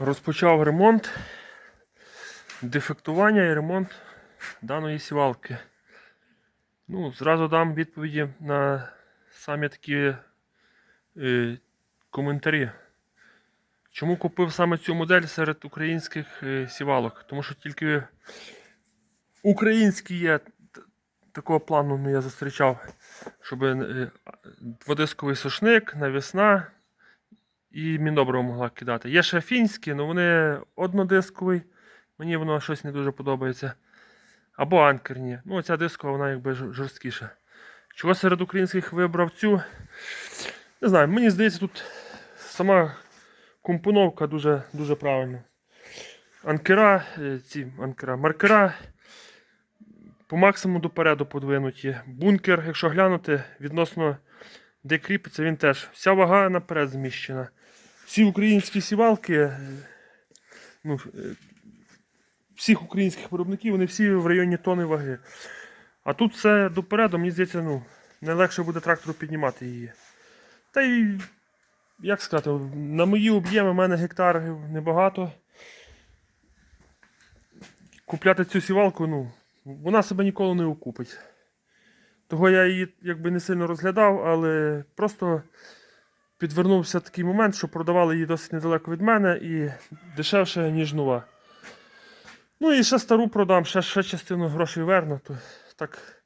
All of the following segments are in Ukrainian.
Розпочав ремонт, дефектування і ремонт даної сівалки. Ну, зразу дам відповіді на самі такі е, коментарі. Чому купив саме цю модель серед українських е, сівалок? Тому що тільки українські є такого плану ну, я зустрічав, щоб е, дводисковий сушник, навісна і міндобриво могла кидати. Є ще фінські, але вони однодисковий. Мені воно щось не дуже подобається. Або анкерні. Ну, ця дискова, вона якби жорсткіша. Чого серед українських вибрав цю? Не знаю, мені здається, тут сама компоновка дуже, дуже правильна. Анкера, е, ці анкера, маркера по максимуму допереду подвинуті. Бункер, якщо глянути, відносно де кріпиться, він теж. Вся вага наперед зміщена. Всі українські сівалки, е, ну, е, всіх українських виробників, вони всі в районі тони ваги. А тут все допереду, мені здається, ну, не легше буде трактору піднімати її. Та й, як сказати, на мої об'єми в мене гектар небагато. Купляти цю сівалку, ну, вона себе ніколи не окупить. Того я її якби не сильно розглядав, але просто підвернувся такий момент, що продавали її досить недалеко від мене і дешевше, ніж нова. Ну і ще стару продам, ще, ще частину грошей верну. То так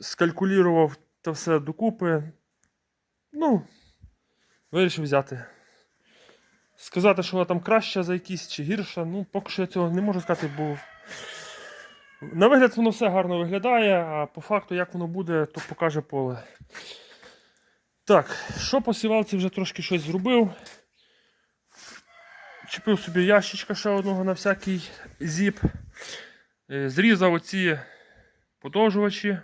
скалькулював це все докупи. Ну, вирішив взяти. Сказати, що вона там краща за якісь чи гірша, ну поки що я цього не можу сказати, бо на вигляд воно все гарно виглядає, а по факту, як воно буде, то покаже поле. Так, що по сівалці вже трошки щось зробив. Чепив собі ящичка ще одного на всякий зіп. Е, Зрізав оці подовжувачі.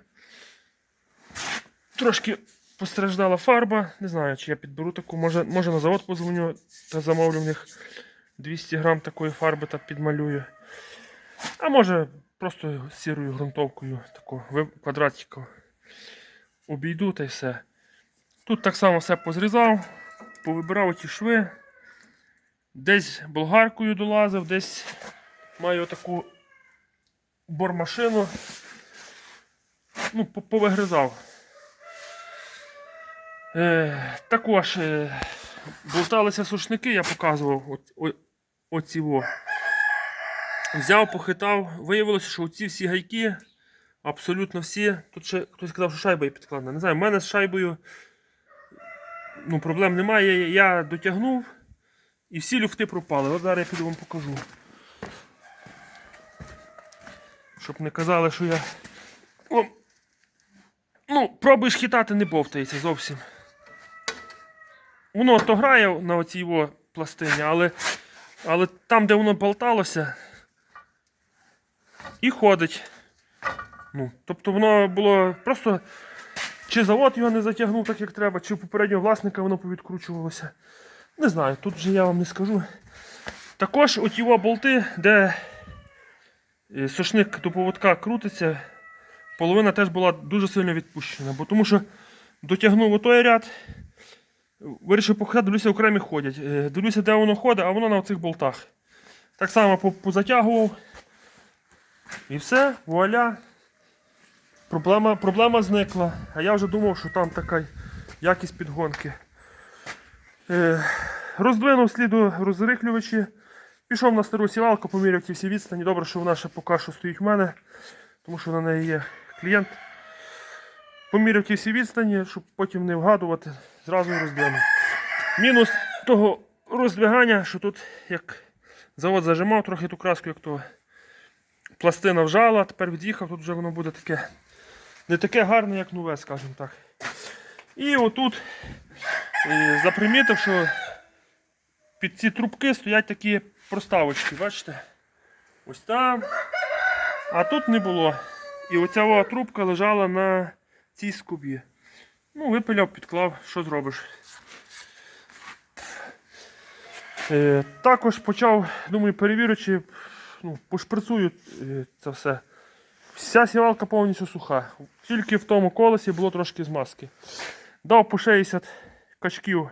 Трошки постраждала фарба. Не знаю, чи я підберу таку. Може, може на завод позвоню та замовлю в них 200 грам такої фарби та підмалюю. А може просто сірою ґрунтовкою таку квадратику обійду та й все. Тут так само все позрізав, повибирав ті шви. Десь болгаркою долазив, десь маю таку бормашину. Ну, повигризав. Е, також е, болталися сушники, я показував от, о, оці во. Взяв, похитав, виявилося, що ці всі гайки, абсолютно всі. Тут ще хтось сказав, що шайба є підкладена. Не знаю, в мене з шайбою ну, проблем немає. Я дотягнув і всі люфти пропали. От зараз я піду вам покажу. Щоб не казали, що я. О, ну, пробуєш хитати, не бовтається зовсім. Воно то грає на оцій його пластині, але, але там, де воно болталося, і ходить. Ну, тобто воно було просто. Чи завод його не затягнув так, як треба, чи у попереднього власника воно повідкручувалося. Не знаю, тут вже я вам не скажу. Також от його болти, де е, сушник до поводка крутиться, половина теж була дуже сильно відпущена. Бо тому що дотягнув отой ряд, вирішив похати, дивлюся, окремі ходять. Е, Дивлюся, де воно ходить, а воно на оцих болтах. Так само позатягував. І все, вуаля. Проблема, проблема зникла. А я вже думав, що там така якість підгонки. Е, роздвинув сліду розрихлювачі. Пішов на стару сівалку, поміряв ті всі відстані. Добре, що вона ще поки що стоїть в мене, тому що на неї є клієнт. Поміряв ті всі відстані, щоб потім не вгадувати, зразу роздвинув. Мінус того роздвигання, що тут як завод зажимав трохи ту краску, як то пластина вжала, тепер від'їхав, тут вже воно буде таке не таке гарне, як нове, скажімо так. І отут е, запримітив, що під ці трубки стоять такі проставочки, бачите? Ось там. А тут не було. І оця трубка лежала на цій скобі. Ну, випиляв, підклав, що зробиш. Е, також почав, думаю, перевірю, чи ну, пошприцую е, це все. Вся сівалка повністю суха. Тільки в тому колесі було трошки змазки. Дав по 60 качків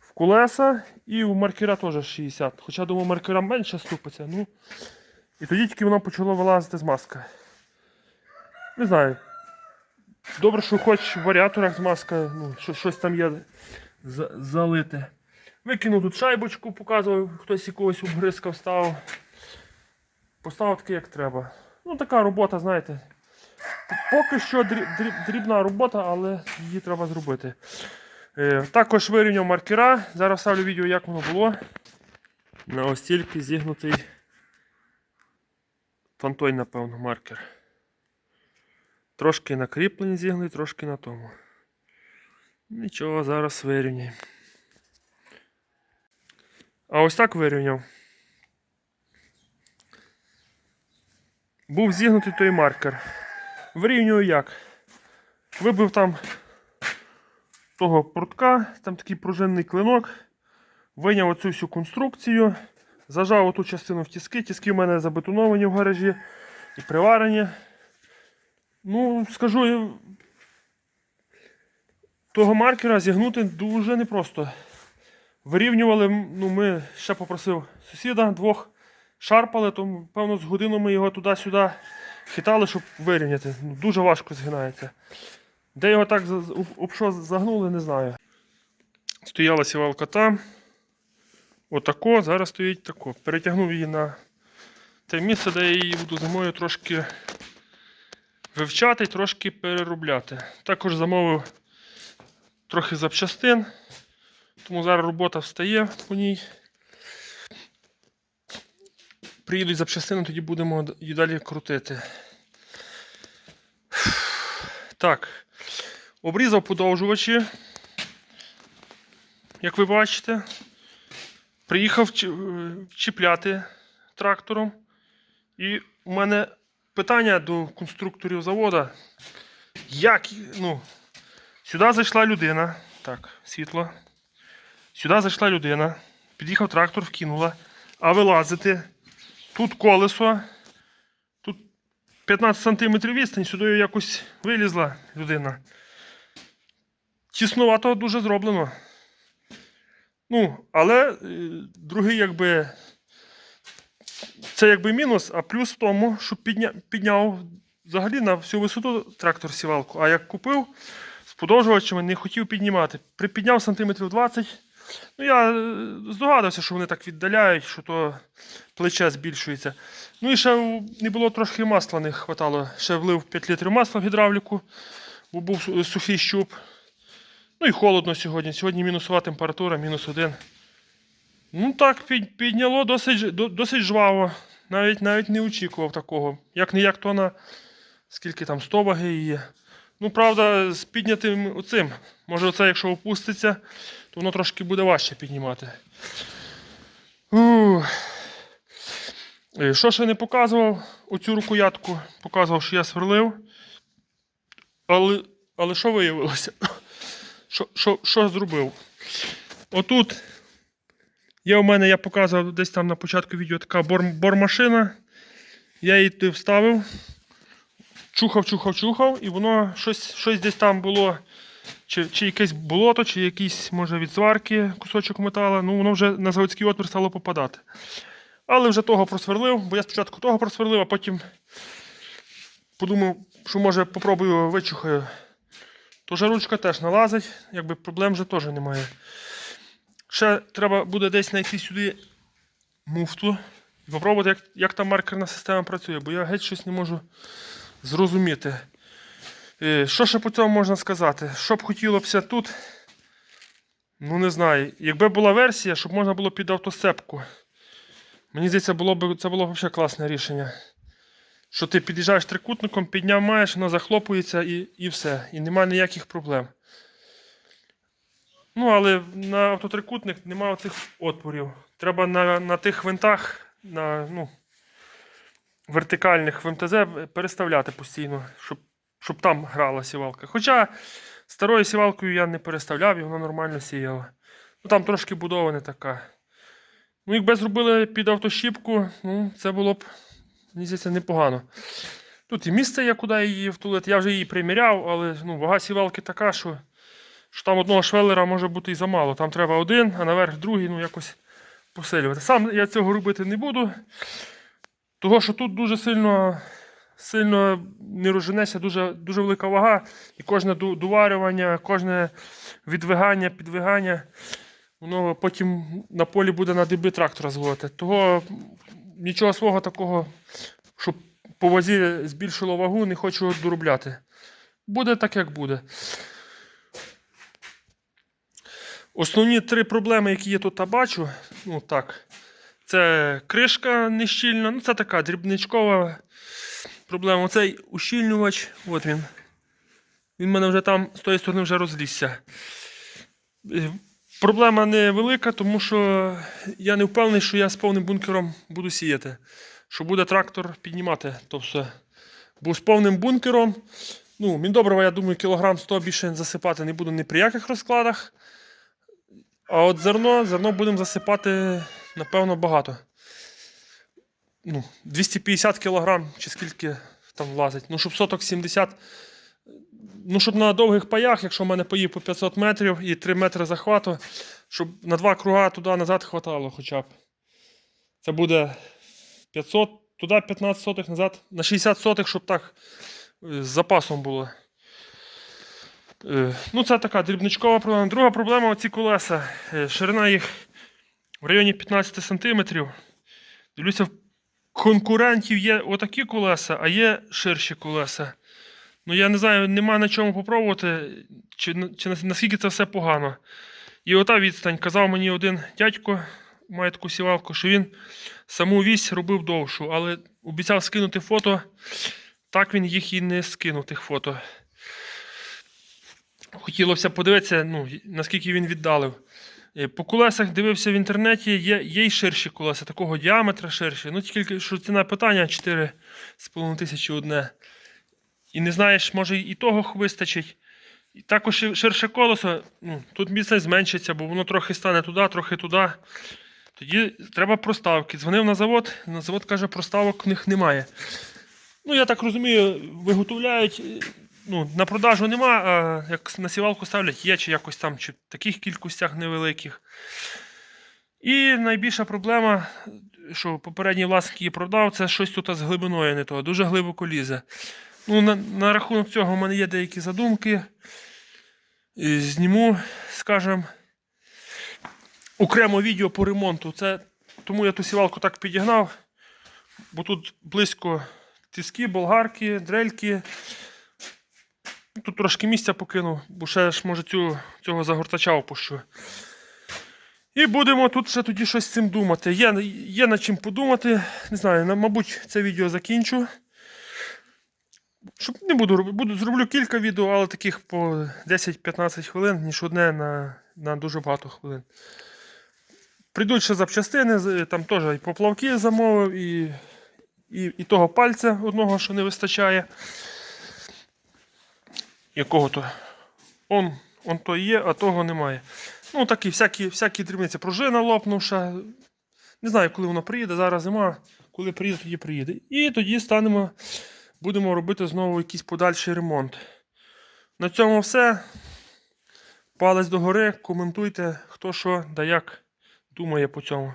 в колеса і у маркера теж 60. Хоча думаю, маркера менше ступиться. Ну, і тоді тільки воно почало вилазити з маска. Не знаю. Добре, що хоч в варіаторах з маска, ну, що, щось там є за- залите. Викинув тут шайбочку, показував, хтось якогось обгризка вставив. Поставив таке, як треба. Ну, така робота, знаєте. Поки що дрі- дрі- дрібна робота, але її треба зробити. Е, також вирівняв маркера. Зараз ставлю відео, як воно було. На ось тільки зігнутий фантой, напевно, маркер. Трошки на кріпленні зігнутий, трошки на тому. Нічого, зараз вирівняємо. А ось так вирівняв. Був зігнутий той маркер. Вирівнюю як? Вибив там того прутка, там такий пружинний клинок, виняв оцю всю конструкцію, зажав оту частину в тіски. Тіски в мене забетоновані в гаражі і приварені. Ну, скажу, того маркера зігнути дуже непросто. Вирівнювали, ну, ми ще попросив сусіда двох шарпали, то певно з годину ми його туди-сюди хитали, щоб вирівняти. Дуже важко згинається. Де його так об- що загнули, не знаю. Стояла сівалка там. Отако, зараз стоїть тако. Перетягнув її на те місце, де я її буду зимою трошки вивчати трошки переробляти. Також замовив трохи запчастин, тому зараз робота встає по ній. Приїдуть запчастини, тоді будемо її далі крутити. Так. Обрізав подовжувачі. Як ви бачите, приїхав чіпляти трактором. І у мене питання до конструкторів заводу. Як, ну, сюди зайшла людина. Так, світло. Сюди зайшла людина. Під'їхав трактор, вкинула. А вилазити. Тут колесо. Тут 15 см відстань, сюди якось вилізла людина. Тіснувато дуже зроблено. Ну, але е, другий, якби. Це якби мінус, а плюс в тому, що підня... підняв взагалі на всю висоту трактор сівалку. А як купив з подовжувачами, не хотів піднімати. Припідняв сантиметрів 20. Ну, я е, здогадався, що вони так віддаляють, що то плече збільшується. Ну і ще не було трошки масла, не хватало. Ще влив 5 літрів масла в гідравліку, бо був сухий щуп. Ну і холодно сьогодні. Сьогодні мінусова температура, мінус один. Ну так, підняло досить, досить жваво. Навіть навіть не очікував такого. Як не як то на скільки там 100 ваги є. Ну, правда, з піднятим оцим. Може, оце, якщо опуститься, то воно трошки буде важче піднімати. Е, Що ще не показував оцю рукоятку? Показував, що я сверлив. Але, але що виявилося? Що, що, що зробив? Отут є у мене, я показував десь там на початку відео така бормашина. Я її вставив. Чухав, чухав, чухав, і воно щось, щось десь там було. Чи, чи якесь болото, чи якийсь, може, від сварки кусочок метала. Ну, воно вже на заводський отвір стало попадати. Але вже того просверлив, бо я спочатку того просверлив, а потім подумав, що може попробую вичухаю. То жаручка теж налазить, якби проблем вже теж немає. Ще треба буде десь знайти сюди муфту і попробувати, як, як та маркерна система працює, бо я геть щось не можу зрозуміти. Е, Що ще по цьому можна сказати? Що б хотілося тут? Ну, не знаю. Якби була версія, щоб можна було під автосцепку. Мені здається, було б, це було б взагалі класне рішення. Що ти під'їжджаєш трикутником, підняв маєш, воно захлопується і, і все. І немає ніяких проблем. Ну, але на автотрикутник немає оцих отворів. Треба на, на тих винтах, на ну, вертикальних в МТЗ переставляти постійно, щоб, щоб там грала сівалка. Хоча старою сівалкою я не переставляв і вона нормально сіяла. Ну там трошки будова не така. Ну, якби зробили під автощіпку, ну, це було б, мені здається, непогано. Тут і місце є, куди її втулити. Я вже її приміряв, але ну, вага сівалки така, що що там одного швеллера може бути і замало. Там треба один, а наверх другий, ну якось посилювати. Сам я цього робити не буду. Того, що тут дуже сильно, сильно не розженеся, дуже, дуже велика вага, і кожне доварювання, кожне відвигання, підвигання, воно потім на полі буде на диби трактора зводити. Того нічого свого такого, щоб по вазі збільшило вагу, не хочу доробляти. Буде так, як буде. Основні три проблеми, які я тут бачу, ну так, це кришка нещільна, ну це така дрібничкова проблема. Оцей ущільнювач, от він. Він в мене вже там з тої сторони вже розлізся. Е, Проблема не велика, тому що я не впевнений, що я з повним бункером буду сіяти. Що буде трактор піднімати то все. Бо з повним бункером, ну, міндобрива, я думаю, кілограм 100 більше засипати не буду ні при яких розкладах. А от зерно, зерно будемо засипати, напевно, багато. Ну, 250 кілограм чи скільки там влазить. Ну, щоб соток 70. Ну, щоб на довгих паях, якщо в мене поїв по 500 метрів і 3 метри захвату, щоб на два круга туди-назад хватало хоча б. Це буде 500, туди 15 сотих назад, на 60 сотих, щоб так е, з запасом було. Е, Ну, це така дрібничкова проблема. Друга проблема оці колеса. Е, Ширина їх в районі 15 см. Дивлюся, в конкурентів є отакі колеса, а є ширші колеса. Ну, я не знаю, нема на чому попробувати, чи, чи наскільки це все погано. І ота відстань. Казав мені один дядько, має таку сівалку, що він саму вісь робив довшу, але обіцяв скинути фото. Так він їх і не скинув, тих фото. Хотілося подивитися, ну, наскільки він віддалив. Е, По колесах дивився в інтернеті, є, є й ширші колеса, такого діаметра ширші. Ну, тільки що ціна питання 4,5 тисячі одне. І не знаєш, може і того вистачить. І також ширше колесо, ну, тут міцність зменшиться, бо воно трохи стане туди, трохи туди. Тоді треба проставки. Дзвонив на завод, на завод каже, проставок в них немає. Ну, я так розумію, виготовляють. Ну, на продажу нема, а як на сівалку ставлять, є чи якось там, чи в таких кількостях невеликих. І найбільша проблема, що попередній власник її продав, це щось тут з глибиною не того, дуже глибоко лізе. Ну, на, на рахунок цього в мене є деякі задумки. І Зніму, скажімо, окремо відео по ремонту. Це, тому я ту сівалку так підігнав, бо тут близько тиски, болгарки, дрельки. Тут трошки місця покинув, бо ще ж може цю, цього загортача опущу. І будемо тут ще тоді щось з цим думати. Є, є над чим подумати. Не знаю, мабуть, це відео закінчу. Щоб не буду робити. Буду, зроблю кілька відео, але таких по 10-15 хвилин, ніж одне на, на дуже багато хвилин. Прийдуть ще запчастини, там теж і поплавки замовив, і, і, і того пальця одного, що не вистачає. Якого то? Он, он то є, а того немає. Ну, такі всякі, всякі дрібниці. Пружина лопнувша. Не знаю, коли воно приїде, зараз зима. Коли приїде, тоді приїде. І тоді станемо, будемо робити знову якийсь подальший ремонт. На цьому все. Палець догори, коментуйте, хто що да як думає по цьому.